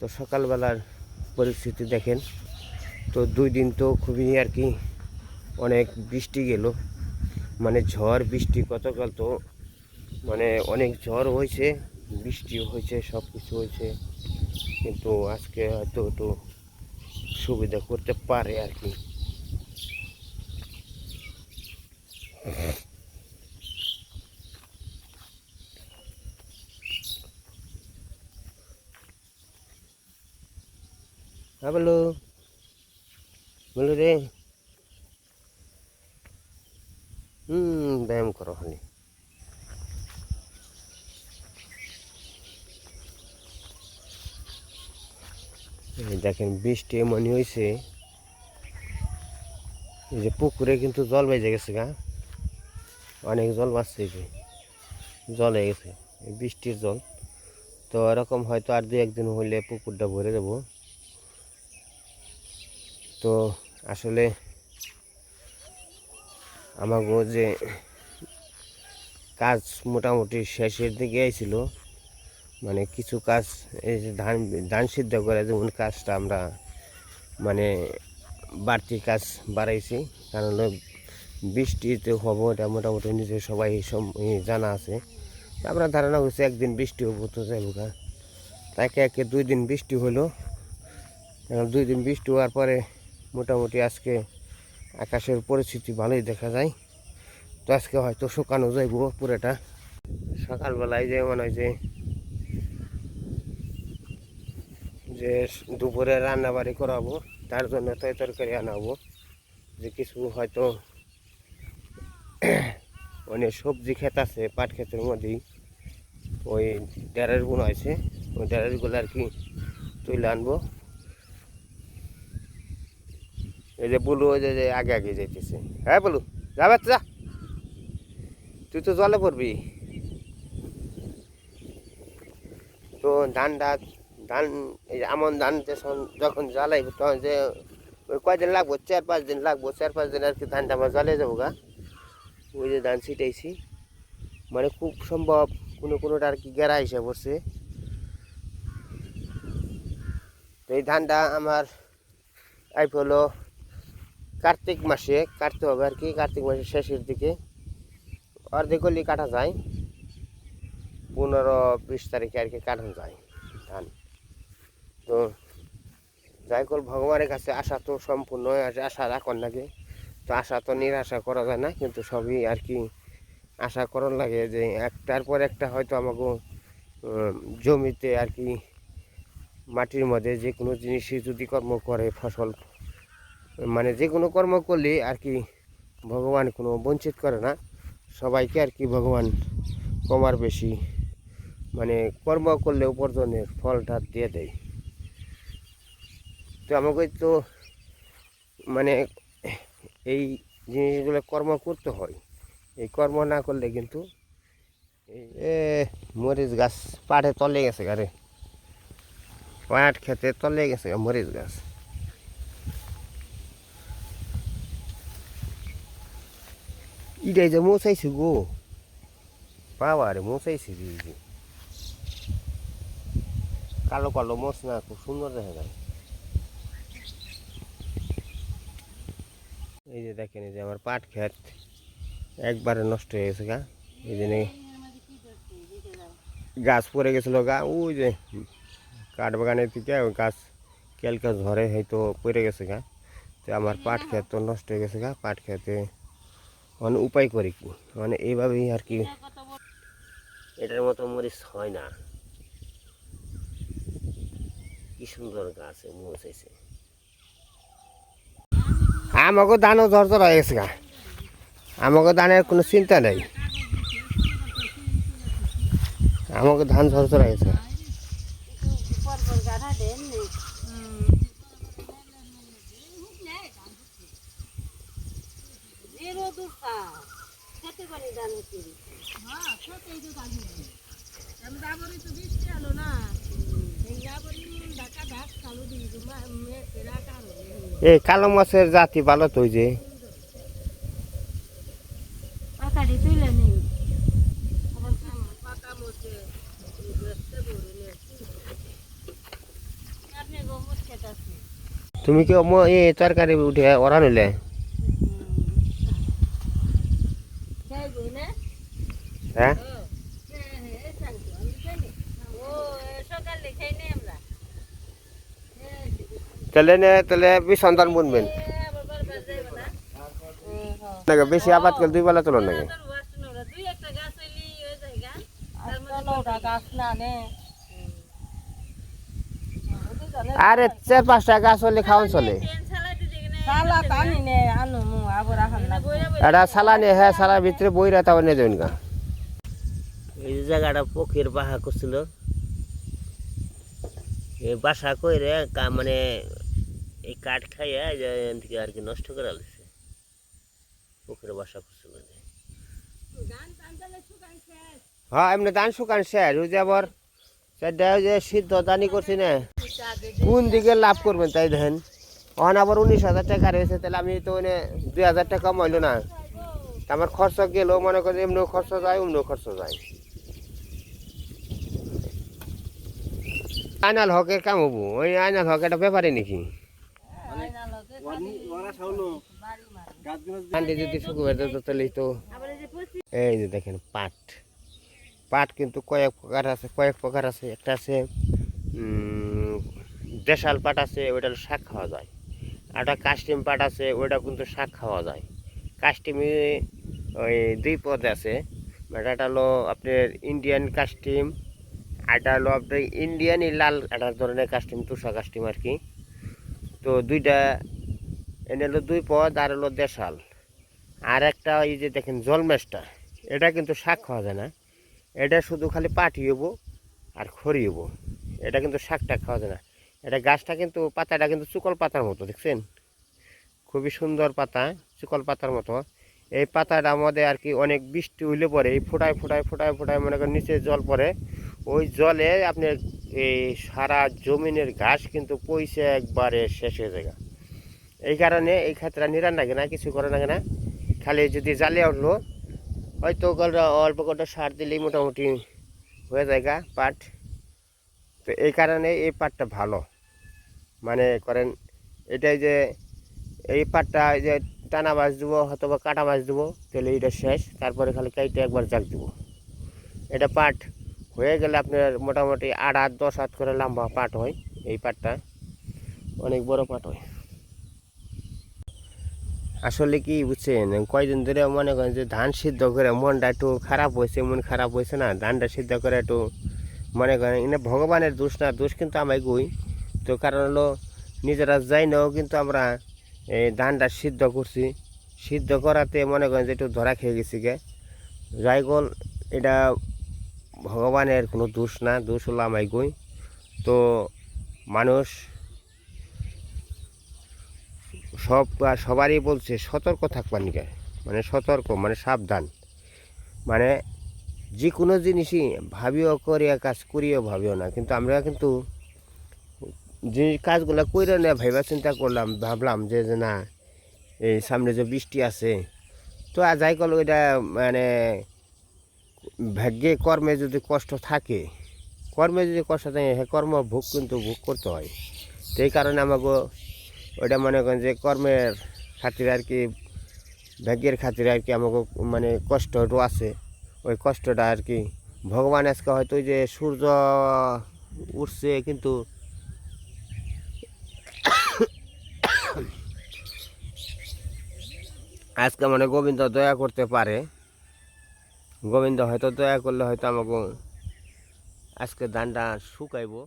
তো সকালবেলার পরিস্থিতি দেখেন। তো দুই দিন তো খুবই আর কি অনেক বৃষ্টি গেল। মানে ঝড়, বৃষ্টি গতকাল তো মানে অনেক ঝড় হয়েছে, বৃষ্টিও হয়েছে সব কিছু হয়েছে। কিন্তু আজকে হয়তো একটু সুবিধা করতে পারে আর কি। হ্যাঁ বলো বলো রে হুম ব্যায়াম করো এই দেখেন, বৃষ্টি এমনই হয়েছে এই যে পুকুরে কিন্তু জল বেজে গেছে গা। অনেক জল এই যে। জল হয়ে গেছে বৃষ্টির জল। তো এরকম হয়তো আর দু একদিন হইলে পুকুরটা ভরে দেবো। তো আসলে আমাগো যে কাজ মোটামুটি শেষের দিকে আইছিল মানে কিছু কাজ, এই যে ধান ধান সিদ্ধ করে যেমন কাজটা আমরা মানে বাড়তি কাজ বাড়াইছি, কারণ বৃষ্টিতে হব এটা মোটামুটি নিজে সবাই জানা আছে। আমরা ধারণা করছি একদিন বৃষ্টি হব তো যাইব গা। তাকে একে দুই দিন বৃষ্টি হলো দুই দিন বৃষ্টি হওয়ার পরে মোটামুটি আজকে আকাশের পরিস্থিতি ভালোই দেখা যায়। তো আজকে হয়তো শুকানো যাইব পুরোটা। সকালবেলায় যে মনে হয় যে যে দুপুরে রান্না বাড়ি করাবো, তার জন্য তয় তরকারি আনাবো। যে কিছু হয়তো অনেক সবজি ক্ষেত আছে, পাট ক্ষেতের মধ্যেই। ওই ডেরের গুণ আছে ওই ডেরেরগুলো আর কি তুলে আনব। এই যে বলু, ওই যে আগে আগে যাইতেছে। হ্যাঁ বলু যাবে যা। তুই তো জলে পড়বি। তো ধানটা ধান, এই যে আমন ধান যখন জ্বালাইব, তখন যে ওই কয়দিন লাগবো? চার পাঁচ দিন লাগবো। চার পাঁচ দিন আর কি ধানটা আমার জ্বালিয়ে যাব গা। ওই যে ধান ছিটাইছি। মানে খুব সম্ভব, কোনো কোনোটা আর কি গেরা এসে পড়ছে। তো এই ধানটা আমার আইপ হলো কার্তিক মাসে, কাটতে হবে আর কি, কার্তিক মাসের শেষের দিকে। অর্ধেক হলেই কাটা যায়। পনেরো বিশ তারিখে আর কি কাটানো যায় ধান। তো যাই হোক ভগবানের কাছে আশা তো সম্পূর্ণ আশা রাখন লাগে। তো আশা তো নিরাশা করা যায় না, কিন্তু সবই আর কি আশা করার লাগে যে একটার পর একটা হয়তো আমাকে জমিতে আর কি মাটির মধ্যে যে কোনো জিনিসই যদি কর্ম করে ফসল মানে যে কোনো কর্ম করলে আর কি ভগবান কোনো বঞ্চিত করে না। সবাইকে আর কি ভগবান কমার বেশি মানে কর্ম করলে উপার্জনের ফলটা দিয়ে দেয়। তো আমাকে তো মানে এই জিনিসগুলো কর্ম করতে হয়। এই কর্ম না করলে কিন্তু এ মরিচ গাছ পাড়ে তলে গেছে গারে পাট খেতে তলে গেছে মরিচ গাছ। ইটাই যে মোচাইছে গো পাওয়া রে মোচাইছে রে কালো কালো মোচ না খুব সুন্দর দেখা যায় এই যে দেখেন এই যে আমার পাট ক্ষেত একবারে নষ্ট হয়ে গেছে গা। এই জন্য গাছ পড়ে গেছিল গা। ওই যে কাঠ বাগানের থেকে গাছ, কেলকা ঝড়ে হয়তো পড়ে গেছে গা। তো আমার পাট ক্ষেত তো নষ্ট হয়ে গেছে গা। পাট খেতে মানে উপায় করে কি? মানে এইভাবেই আর কি। এটার মতো মরিচ হয় না। কি সুন্দর গাছ মৌচাইছে আমাকে ধানও ঝরঝর হয়ে গেছে গা। আমাকে ধানের কোনো চিন্তা নেই। আমাকে ধান ঝরঝর হয়ে গেছে। এই কালো মাছের জাতি ভালো তো যে। তুমি কি তরকারি উঠে ওরা নিলে খাইবো না হ্যাঁ ও হ্যাঁ হ্যাঁ শান্ত আমি জানি ও এ সকালে খাই নাই আমরা হ্যাঁ তাহলে নে তাহলে বি সন্তান বুনবেন এ আবার বারবার যাইবো না ও হ্যাঁ নাকি বেশি আবাদ করলে দুই বেলা তোলো নাকি তোর ওয়াস্ট নোরা দুই একটা গাছ হইলি হয়ে যায় গা তার আজকাল মধ্যে ওটা গাছ না নে আরে চার পাঁচটা গাছ হলে খাওয়ান চলে। ট্রেন চালাই দিতে গেলে সালা টানি নে আনু মু আবার আহান না বইরা এটা সালানি হ্যাঁ সালার ভিতরে বইরা তাও নিয়ে যাবেন গা। এই যে জায়গাটা পক্ষীর বাসা করছিল। এই বাসা কইরে কা- মানে এই কাঠ খাইয়া এখান থেকে আর কি নষ্ট করা আলছে পুকুরে বাসা করছে যে। হ্যাঁ এমনি ধান শুকান শেষ। ওই যে আবার সেটা যে সিদ্ধ দানি করছি না, কোন দিকে লাভ করবেন তাই দেখেন? ওখানে আবার উনিশ হাজার টাকা রয়েছে, তাহলে আমি তো মানে দুই হাজার টাকা কমাইলো না। আমার খরচ গেলেও মনে করেন এমনিও খরচ যায় অমনিও খরচ যায়। আইনাল হকের কাম হব। ওই আইনাল হক একটা ব্যাপারে নাকি? তো। এই যে দেখেন পাট। পাট কিন্তু কয়েক প্রকার আছে, কয়েক প্রকার আছে। একটা আছে দেশাল পাট আছে, ওইটা শাক খাওয়া যায়। একটা কাস্টিম পাট আছে, ওইটা কিন্তু শাক খাওয়া যায়। কাস্টিমে ওই দুই পদ আছে। একটা হলো আপনার ইন্ডিয়ান কাস্টিম আরটা হলো আপনার ইন্ডিয়ানই লাল একটা ধরনের কাস্টিম তুষা কাস্টিম আর কি। তো দুইটা এনে হলো দুই পদ আর হলো দেশাল। আর একটা এই যে দেখেন জলমেশটা, এটা কিন্তু শাক খাওয়া যায় না। এটা শুধু খালি পাটি হব আর খড়ি এটা কিন্তু শাকটা খাওয়া যায় না। এটা গাছটা কিন্তু, পাতাটা কিন্তু চুকল পাতার মতো, দেখছেন? খুবই সুন্দর পাতা, চুকল পাতার মতো। এই পাতাটা আমাদের আর কি অনেক বৃষ্টি হইলে পরে, এই ফোটায় ফোটায় ফোটায় ফোটায় মনে করেন নিচে জল পড়ে ওই জলে আপনার এই সারা জমিনের ঘাস কিন্তু পয়সা একবারে শেষ হয়ে যায় এই কারণে এই ক্ষেত্রে নিরান লাগে না, কিছু করে লাগে না। খালি যদি জালে উঠল হয়তো কটা অল্প কটা সার দিলেই মোটামুটি হয়ে যায় গা পাট। তো এই কারণে এই পাটটা ভালো। মানে করেন এটাই যে এই পাটটা যে টানা মাছ দেবো অথবা কাটা মাছ দেবো, তাহলে এটা শেষ। তারপরে খালি কাইটে একবার জাগ দেবো। এটা পাট হয়ে গেলে আপনার মোটামুটি আট হাত দশ হাত করে লম্বা পাট হয়, এই পাটটা। অনেক বড় পাট হয়। আসলে কি বুঝছেন, কয়দিন ধরে মনে করেন যে ধান সিদ্ধ করে মনটা একটু খারাপ হয়েছে, মন খারাপ হয়েছে না? ধানটা সিদ্ধ করে একটু মনে করেন এটা ভগবানের দোষ না, দোষ কিন্তু আমায় গই তো কারণ হলো নিজেরা যাই নাও কিন্তু আমরা এই ধানটা সিদ্ধ করছি। সিদ্ধ করাতে মনে করেন যে একটু ধরা খেয়ে গেছি গে। যাই গল এটা ভগবানের কোনো দোষ না, দোষ হলো আমায় গই। তো মানুষ সব সবারই বলছে, সতর্ক থাকবার নিকে মানে সতর্ক মানে সাবধান। মানে যে কোনো জিনিসই ভাবিও করিয়া কাজ করিও, ভাবিও না। কিন্তু আমরা কিন্তু যে কাজগুলো করে না ভাইবা চিন্তা করলাম, ভাবলাম যে না, এই সামনে যে বৃষ্টি আছে, তো যাই করল, এটা মানে ভাগ্যে কর্মে যদি কষ্ট থাকে, কর্মে যদি কষ্ট থাকে সে কর্ম ভোগ কিন্তু ভোগ করতে হয়। এই কারণে আমাকে ওইটা মনে করেন যে কর্মের খাতিরে আর কি, ভাগ্যের খাতিরে আর কি আমাকে মানে কষ্ট আছে। ওই কষ্টটা আর কি ভগবান আজকে হয়তো যে সূর্য উঠছে কিন্তু আজকে মানে গোবিন্দ দয়া করতে পারে। গোবিন্দ হয়তো দয়া করলে হয়তো আমাকে আজকে ধানটা শুকাইবো।